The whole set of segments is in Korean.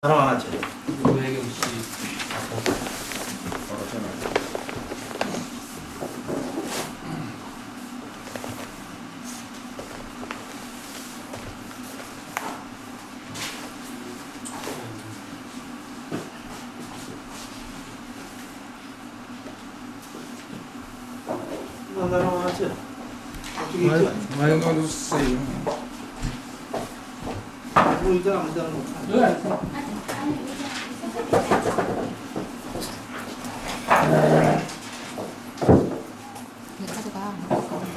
살아나죠. 노혜경 씨 있죠? 많이 가주세요. 뭐 이제 아무 데나 못 가. 여기 앉아 내 카드가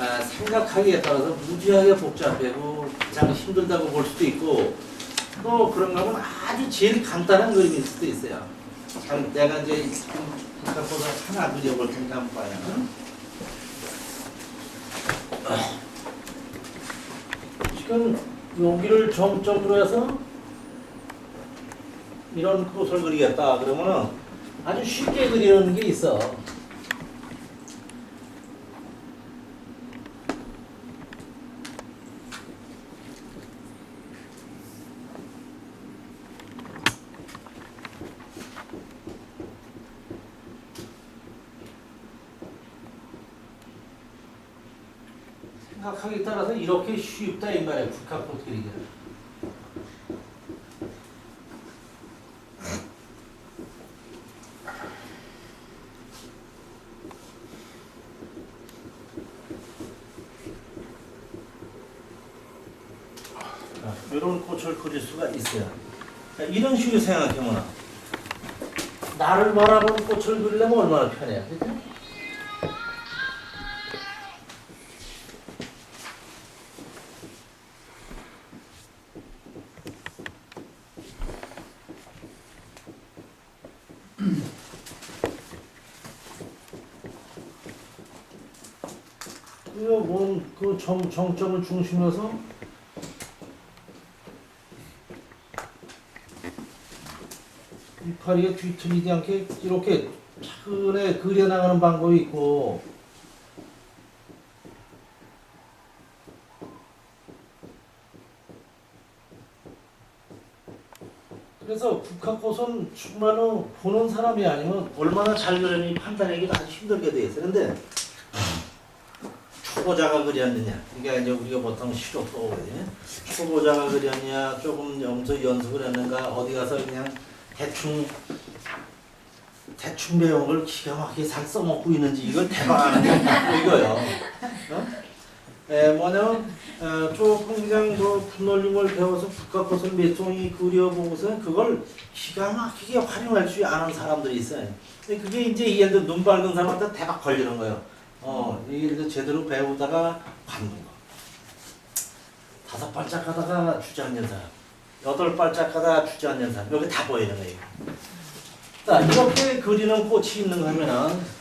아, 생각하기에 따라서 무지하게 복잡하고 가장 힘들다고 볼 수도 있고 또 그런가 하면 아주 제일 간단한 그림일 수도 있어요. 참 내가 이제 북한꽃을 하나 그려볼 테니까 한번 봐요. 지금 여기를 정적으로 해서 이런 꽃을 그리겠다 그러면은 아주 쉽게 그리는 게 있어. 생각하기에 따라서 이렇게 쉽다 이 말이야 북한꽃 그리기는. 자, 이런 꽃을 수가 있어요. 자, 이런 식으로 생각해보면 나를 바라보는 꽃을 그리려면 얼마나 편해요. 그죠? 그뭔그 정 정점을 중심으로서? 이파리가 뒤틀리지 않게 이렇게 차근에 그려나가는 방법이 있고. 그래서 북한 꽃은 정말로 보는 사람이 아니면 얼마나 잘 그리는지 판단하기가 아주 힘들게 돼 있어요. 근데 초보자가 그렸느냐 이게 이제 우리가 보통 시로 떠오르지 초보자가 그렸냐 조금 염소 연습을 했는가 어디 가서 그냥 대충 대충 배운 걸 기가 막히게 잘 써먹고 있는지 이걸 대박하는 게 이거요. 어? 에, 뭐냐면 어, 조금 그냥 뭐 분놀림 걸 배워서 북한꽃을 몇 종이 그려보고서 그걸 기가 막히게 활용할 줄 아는 사람들이 있어요. 근데 그게 이제 예를 들어 눈 밝은 사람한테 대박 걸리는 거예요. 어, 들어 제대로 배우다가 관둔 거. 다섯 발짝 하다가 주저앉는 사람. 여덟 발짝 하다가 주저앉는 사람. 여기 다 보이는 거예요. 자, 이렇게 그리는 꽃이 있는가 하면은